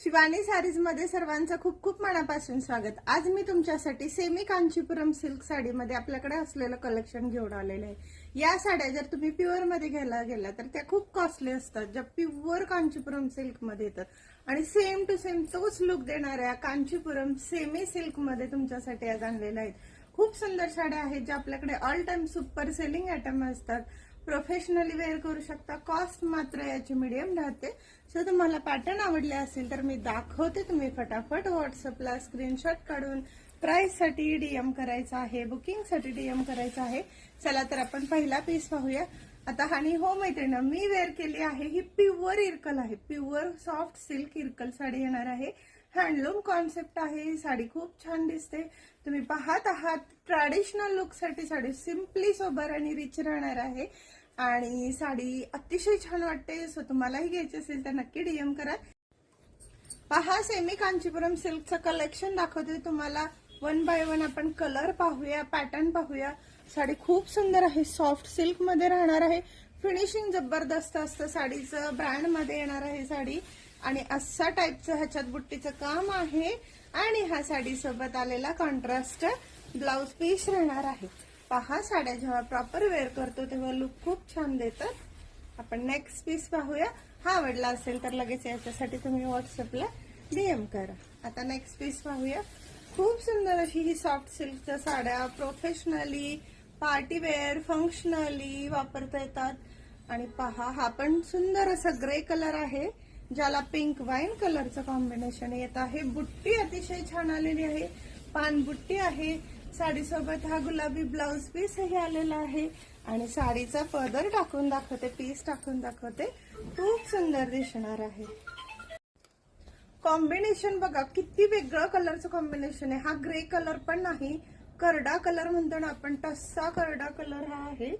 शिवानी सारीजमध्ये सर्वांचं खूप खूप मनापासून स्वागत. आज मी तुमच्यासाठी सेमी कांचीपुरम सिल्क साडीमध्ये आपल्याकडे असलेलं कलेक्शन घेऊन आलेलं आहे. या साड्या जर तुम्ही प्युअरमध्ये घ्यायला गेला तर त्या खूप कॉस्टली असतात. ज्या प्युअर कांचीपुरम सिल्कमध्ये येतात. आणि सेम टू सेम तोच लुक देणाऱ्या कांचीपुरम सेमी सिल्कमध्ये तुमच्यासाठी आज आणलेल्या आहेत. खूप सुंदर साड्या आहेत ज्या आपल्याकडे all time super selling item असतात. प्रोफेशनली वेअर करू शकता. कॉस्ट मात्र याची मीडियम राहते. सो तुम्हाला पॅटर्न आवडले असेल तर मी दाखवते तुम्ही फटाफट व्हॉट्सअपला स्क्रीनशॉट काढून प्राईससाठी डीएम करायचा आहे बुकिंगसाठी डीएम करायचा आहे. चला तर आपण पहिला पीस पाहूया. आता आणि हो मैत्रिणी मी वेअर केली आहे. ही प्युअर इरकल आहे. Pure soft silk Irkal sari येणार आहे. हँडलूम कॉन्सेप्ट आहे. ही साडी खूप छान दिसते. तुम्ही पाहत आहात ट्रॅडिशनल लुकसाठी साडी सिम्पली सोबर आणि रिच राहणार आहे. आणि साडी अतिशय छान वाटते सो तुम्हालाही घ्यायची असेल तर नक्की डीएम करा. पहा सेमी कांचीपुरम सिल्कचं कलेक्शन दाखवते तुम्हाला. वन बाय वन आपण कलर पाहूया पॅटर्न पाहूया. साडी खूप सुंदर आहे सॉफ्ट सिल्कमध्ये राहणार आहे. फिनिशिंग जबरदस्त असतं साडीचं ब्रँडमध्ये येणार आहे साडी. आणि असा टाईपचं ह्याच्यात बुट्टीचं काम आहे. आणि हा साडीसोबत आलेला कॉन्ट्रास्ट ब्लाउज पीस राहणार आहे. पहा साड्या जेव्हा प्रॉपर वेअर करतो तेव्हा लुक खूप छान देतात. आपण नेक्स्ट पीस पाहूया. हा आवडला असेल तर लगेच याच्यासाठी तुम्ही व्हॉट्सअपला डीएम करा. आता नेक्स्ट पीस पाहूया. खूप सुंदर अशी ही सॉफ्ट सिल्कच्या साड्या प्रोफेशनली पार्टी वेअर फंक्शनली वापरता येतात. आणि पहा हा पण सुंदर असा ग्रे कलर आहे ज्याला पिंक वाईन कलरचं कॉम्बिनेशन येत आहे. बुट्टी अतिशय छान आलेली आहे. पानबुट्टी आहे. साडीसोबत हा गुलाबी ब्लाउज पीसही आलेला आहे. आणि साडीचा पदर टाकून दाखवते पीस टाकून दाखवते. खूप सुंदर दिसणार आहे. कॉम्बिनेशन बघा किती वेगळं कलरचं कॉम्बिनेशन आहे. हा ग्रे कलर पण नाही करडा कलर म्हणतो ना आपण तसा करडा कलर हा आहे.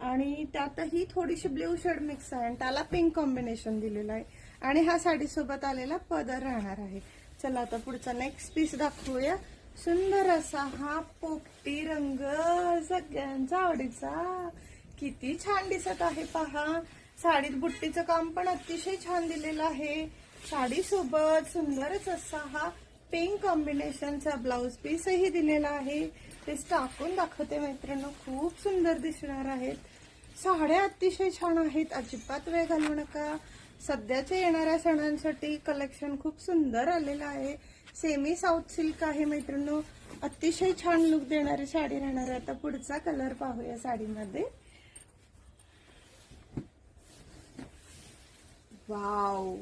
आणि त्यातही थोडीशी ब्ल्यू शेड मिक्स आहे आणि त्याला पिंक कॉम्बिनेशन दिलेलं आहे. आणि हा साडीसोबत आलेला पदर राहणार आहे. चला आता पुढचा नेक्स्ट पीस दाखवूया. सुंदर असा हा पोपटी रंग सगळ्यांचा आवडीचा. किती छान दिसत आहे पहा. साडीत बुट्टीचं काम पण अतिशय छान दिलेलं आहे. साडी सोबत सुंदरच असा हा पिंक कॉम्बिनेशनचा ब्लाउज पीसही दिलेला आहे. ते टाकून दाखवते मैत्रिणी खूप सुंदर दिसणार आहेत. साड्या अतिशय छान आहेत. अजिबात वेळ घालवू नका. सध्याच्या येणाऱ्या सणांसाठी कलेक्शन खूप सुंदर आलेलं आहे. सेमी साऊथ सिल्क आहे मैत्रिणी अतिशय छान लुक देणारी साडी राहणार आहे. आता पुढचा कलर पाहूया साडीमध्ये. वाव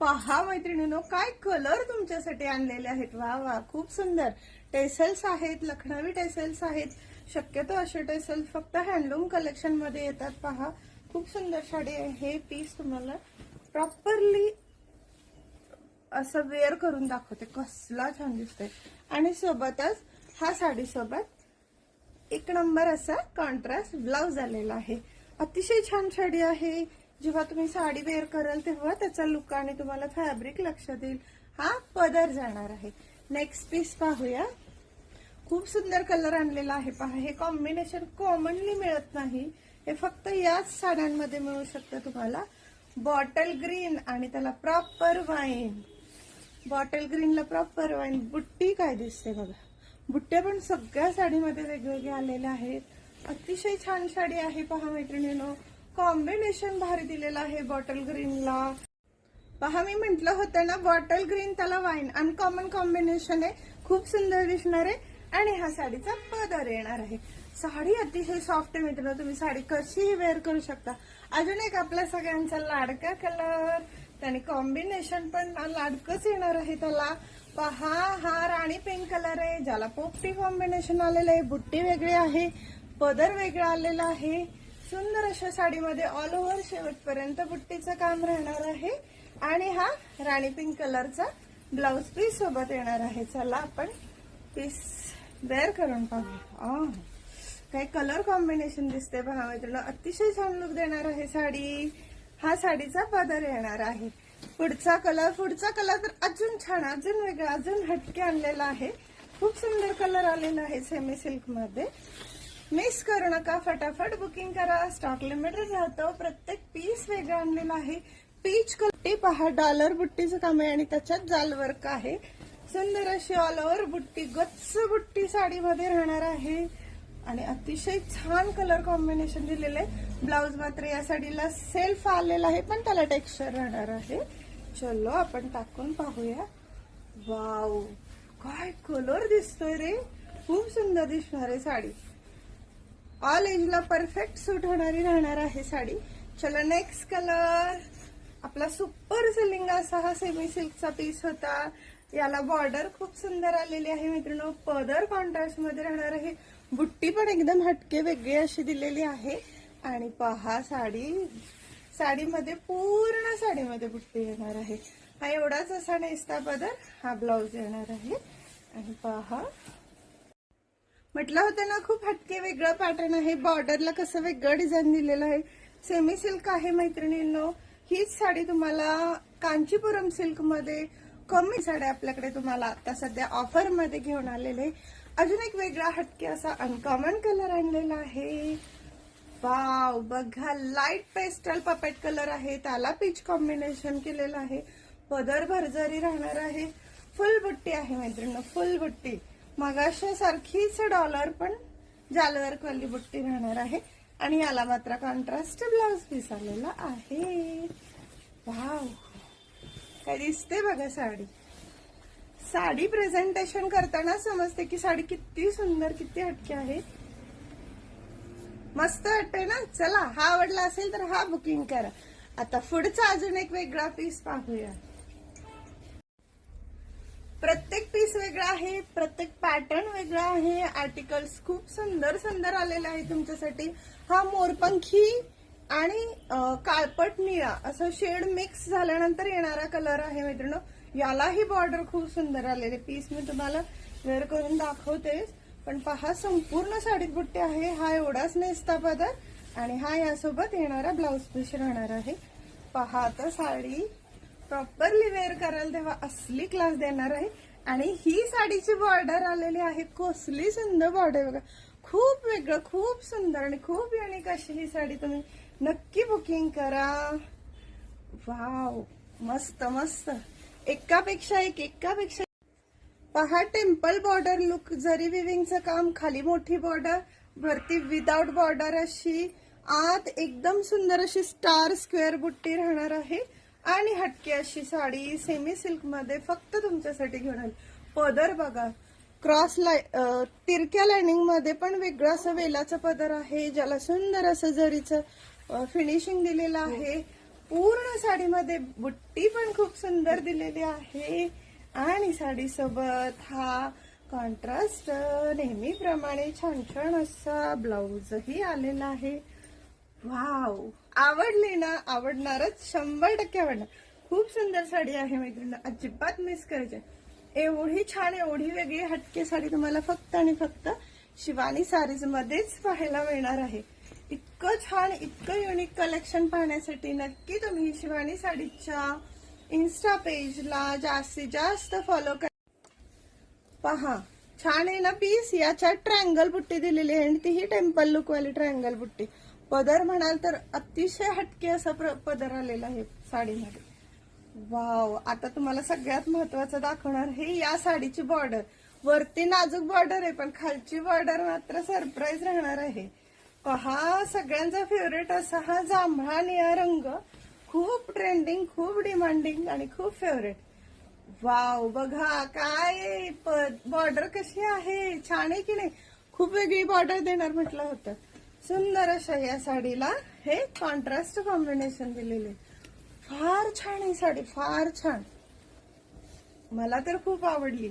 पहा मैत्रिणीनो काय कलर तुमच्यासाठी आणलेले आहेत. वा वा खूप सुंदर. टेसल्स आहेत लखनवी टेसल्स आहेत. शक्यतो असे टेसल्स फक्त हँडलूम कलेक्शनमध्ये येतात. पहा खूप सुंदर साडी आहे. हे पीस तुम्हाला प्रॉपरली असं वेअर करून दाखवते कसला छान दिसतोय. आणि सोबतच हा साडी सोबत एक नंबर असा कॉन्ट्रास्ट ब्लाउज आलेला आहे. अतिशय छान साडी आहे. जेव्हा तुम्ही साडी वेअर कराल तेव्हा त्याचा लुक आणि तुम्हाला फॅब्रिक लक्षात येईल. हा पदर जाणार आहे. नेक्स्ट पीस पाहूया. खूप सुंदर कलर आणलेला आहे. पहा हे कॉम्बिनेशन कॉमनली मिळत नाही. हे फक्त याच साड्यांमध्ये मिळू शकतं तुम्हाला. बॉटल ग्रीन आणि त्याला प्रॉपर वाईन बॉटल ग्रीनला प्रॉपर वाईन बुट्टी काय दिसते बघा. बुट्ट्या पण सगळ्या साडीमध्ये वेगवेगळे आलेल्या आहेत. अतिशय छान साडी आहे पहा मैत्रिणीनो. कॉम्बिनेशन भारी दिलेलं आहे बॉटल ग्रीनला. पहा मी म्हंटल होतं ना बॉटल ग्रीन त्याला वाईन. अनकॉमन कॉम्बिनेशन आहे. खूप सुंदर दिसणार आहे. आणि हा साडीचा पदर येणार आहे. साडी अतिशय सॉफ्ट आहे मित्रांनो. तुम्ही साडी कशीही वेअर करू शकता. अजून एक आपल्या सगळ्यांचा लाडका कलर त्याने कॉम्बिनेशन पण लाडकच येणार आहे त्याला. पहा हा राणी पिंक कलर आहे ज्याला पोपटी कॉम्बिनेशन आलेलं आहे. बुट्टी वेगळी आहे पदर वेगळा आलेला आहे. सुंदर अशा साडीमध्ये ऑल ओव्हर शेवटपर्यंत बुट्टीचं काम राहणार आहे. आणि हा राणी पिंक कलरचा ब्लाउज पीस सोबत येणार आहे. चला आपण पीस वेअर करून पाहू काही कलर कॉम्बिनेशन दिसते पहा मैत्रिणी अतिशय छान लुक देणार आहे साडी. हा साडीचा पदर येणार आहे. पुढचा कलर पुढचा कलर तर अजून छान अजून वेगळा अजून हटके आणलेला आहे. खूप सुंदर कलर आलेला आहे सेमी सिल्कमध्ये. मिस करू नका फटाफट बुकिंग करा. स्टॉक लिमिटेड राहतो. प्रत्येक पीस वेगळा आणलेला आहे. पीच कलर पहा डॉलर बुट्टीचं काम आहे आणि त्याच्यात जाल वर्क आहे. सुंदर अशी ऑल ओव्हर बुट्टी गच्च बुट्टी साडीमध्ये राहणार आहे. आणि अतिशय छान कलर कॉम्बिनेशन दिलेलं आहे. ब्लाउज मात्र या साडीला सेल्फ आलेला आहे पण त्याला टेक्स्चर राहणार आहे. चलो आपण टाकून पाहूया. वाव काय कलर दिसतोय रे. खूप सुंदर दिसणार आहे साडी. ऑल एजला परफेक्ट सूट होणारी राहणार आहे साडी. चलो नेक्स्ट कलर आपला सुपर सिलिंग असा हा सेमी सिल्कचा पीस होता. याला बॉर्डर खूप सुंदर आलेली आहे मित्रांनो. पदर कॉन्ट्रास्टमध्ये राहणार आहे. बुट्टी पण एकदम हटके वेगळी अशी दिलेली आहे. आणि पहा साडी. साडीमध्ये पूर्ण साडीमध्ये बुट्टी येणार आहे. हा एवढाच असा नेसता पदर हा ब्लाऊज येणार आहे. आणि पहा. म्हटलं होतं ना खूप हटके वेगळं पॅटर्न आहे. बॉर्डरला कसं वेगळं डिझाईन दिलेलं आहे. सेमी सिल्क आहे मैत्रिणींनो. हीच साडी तुम्हाला कांचीपुरम सिल्कमध्ये कमी साड्या आपल्याकडे तुम्हाला आता सध्या ऑफरमध्ये घेऊन आलेले. अजून एक वेगळा हटके असा अनकॉमन कलर आणलेला आहे. वाव बघा लाइट पेस्टल पपेट कलर आहे. त्याला पीच कॉम्बिनेशन केलेलं आहे. पदर भरजरी राहणार आहे. फुल बुट्टी आहे मैत्रिणी फुल बुट्टी. मगाशा सारखीच डॉलर पण जालवर्क वाली बुट्टी राहणार आहे. आणि याला मात्र कॉन्ट्रास्ट ब्लाउज पीस आलेला आहे. वाव काय दिसते बघा साडी. साडी प्रेझेंटेशन करताना समजते की साडी किती सुंदर किती हटके आहे. मस्त वाटतंय ना? चला हा आवडला असेल तर हा बुकिंग करा. आता पुढचा अजून एक वेगळा पीस पाहूया. प्रत्येक पीस वेगळा आहे प्रत्येक पॅटर्न वेगळा आहे. आर्टिकल्स खूप सुंदर सुंदर आलेले आहे तुमच्यासाठी. हा मोरपंखी आणि काळपट निळा असं शेड मिक्स झाल्यानंतर येणारा कलर आहे मित्रांनो यालाही बॉर्डर खूप सुंदर आलेले पीस मी तुम्हाला वेअर करून दाखवतेच. पण पहा संपूर्ण साडीत बुट्टे आहे. हा एवढाच नेसता पदर आणि हा यासोबत येणारा ब्लाऊज पीस राहणार आहे. पहा आता साडी प्रॉपरली वेअर कराल तेव्हा असली क्लास देणार आहे. आणि ही साडीची बॉर्डर आलेली आहे. कसली सुंदर बॉर्डर बघा. खूप वेगळं खूप सुंदर आणि खूप युनिक अशी ही साडी तुम्ही नक्की बुकिंग करा. वाव मस्त मस्त. एकापेक्षा एक एकापेक्षा पहा टेम्पल बॉर्डर लुक जरी विविंगचं काम खाली मोठी बॉर्डर वरती विदाउट बॉर्डर अशी आत एकदम सुंदर अशी स्टार स्क्वेअर बुट्टी राहणार आहे. आणि हटकी अशी साडी सेमी सिल्कमध्ये फक्त तुमच्यासाठी घेऊन आली. पदर बघा. क्रॉस लाय तिरक्या लाइनिंगमध्ये पण वेगळं असं वेलाचं पदर आहे ज्याला सुंदर असं जरीचं फिनिशिंग दिलेलं आहे. पूर्ण साडीमध्ये बुट्टी पण खूप सुंदर दिलेली आहे. आणि साडीसोबत हा कॉन्ट्रास्ट नेहमीप्रमाणे छान छान असा ब्लाऊजही आलेला आहे. वाव! आवडली ना? आवडणारच. शंभर टक्के आवडणार. खूप सुंदर साडी आहे मैत्रिणी. अजिबात मिस करायची एवढी छान एवढी वेगळी हटके साडी तुम्हाला फक्त आणि फक्त शिवानी सारीज मध्येच पाहायला मिळणार आहे. इतकं छान इतकं युनिक कलेक्शन पाहण्यासाठी नक्की तुम्ही शिवानी साडीच्या इन्स्टा पेजला जास्तीत जास्त फॉलो करा. पहा छान आहे ना पीस याच्यात ट्रँगल बुट्टी दिलेली आहे आणि तीही टेम्पल लुकवाली ट्रँगल बुट्टी. पदर म्हणाल तर अतिशय हटके असा प्र- पदर आलेला आहे साडीमध्ये. वाव आता तुम्हाला सगळ्यात महत्वाचं दाखवणार हे या साडीची बॉर्डर वरती नाजूक बॉर्डर आहे पण खालची बॉर्डर मात्र सरप्राईज राहणार आहे. पहा सगळ्यांचा फेवरेट असा हा जांभळा निळा रंग. खूप ट्रेंडिंग खूप डिमांडिंग आणि खूप फेवरेट वाव बघा काय बॉर्डर कशी आहे? छान आहे की नाही? खूप वेगळी बॉर्डर देणार म्हटलं होतं. सुंदर अशा या साडीला हे कॉन्ट्रास्ट कॉम्बिनेशन दिलेले. फार छान आहे साडी फार छान. मला तर खूप आवडली.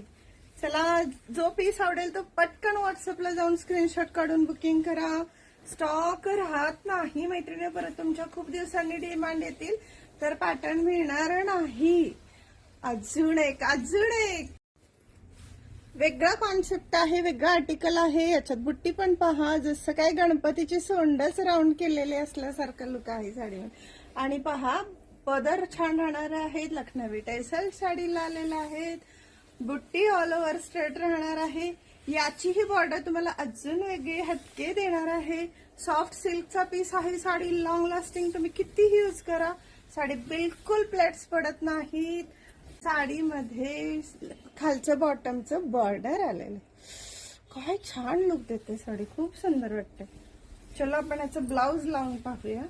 चला जो पीस आवडेल तो पटकन व्हॉट्सअपला जाऊन स्क्रीनशॉट काढून बुकिंग करा. स्टॉक राहत नाही. मैत्रिणी परत तुमच्या खूप दिवसांनी डिमांड येतील तर पॅटर्न मिळणार नाही. अजून एक अजून एक. वेगळा कॉन्सेप्ट आहे वेगळा आर्टिकल आहे. याच्यात बुट्टी पण पहा. जसं काय गणपतीची सोंडच राऊंड केलेले असल्यासारखं लुक आहे साडीवर. आणि पहा पदर छान राहणार आहेत. लखनवी टेसल साडीला आलेला आहेत बुट्टी ऑल ओव्हर स्ट्रेट राहणार आहे. याचीही बॉर्डर तुम्हाला अजून वेगळे हटके देणार आहे. सॉफ्ट सिल्कचा पीस आहे साडी लॉंग लास्टिंग तुम्ही कितीही यूज करा. साडी बिलकुल प्लेट्स पडत नाहीत. साडीमध्ये खालचं बॉटमचं बॉर्डर आलेलं आहे. काय छान लुक देते साडी खूप सुंदर वाटते. चलो आपण याचं ब्लाऊज लावून पाहूया.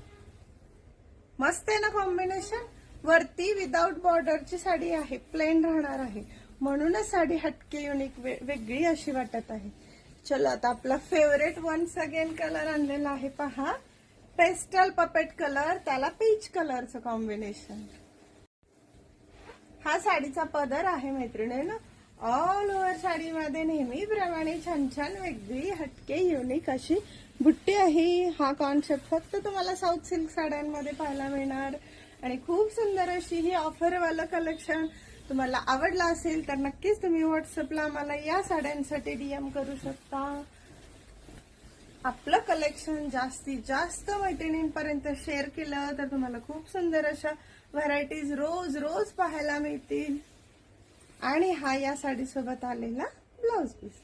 मस्त आहे ना कॉम्बिनेशन वरती विदाउट बॉर्डरची साडी आहे प्लेन राहणार आहे. म्हणूनच साडी हटके युनिक वेगळी अशी वाटत आहे. चलो आता आपला फेवरेट वन्स अगेन कलर आणलेला आहे पहा. पेस्टल पपेट कलर त्याला पीच कलरचं कॉम्बिनेशन हा साडीचा पदर आहे मैत्रिणीनं. ऑल ओव्हर साडीमध्ये नेहमीप्रमाणे छान छान वेगळी हटके युनिक अशी बुट्टी आहे. हा कॉन्सेप्ट फक्त तुम्हाला साऊथ सिल्क साड्यांमध्ये पाहायला मिळणार. आणि खूप सुंदर अशी ही ऑफरवालं कलेक्शन तुम्हाला आवडला असेल तर नक्कीच तुम्ही व्हॉट्सअपला मला या साड्यांसाठी डीएम करू शकता. आपलं कलेक्शन जास्तीत जास्त मैत्रिणींपर्यंत शेअर केलं तर तुम्हाला खूप सुंदर अशा व्हरायटीज रोज रोज पाहायला मिळतील. आणि हा या साडीसोबत आलेला ब्लाउज पीस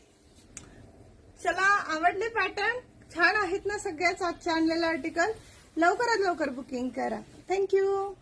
चला आवडले पॅटर्न छान आहेत ना सगळ्याच आजच्या आणलेलं आर्टिकल लवकरात लवकर बुकिंग करा. थँक्यू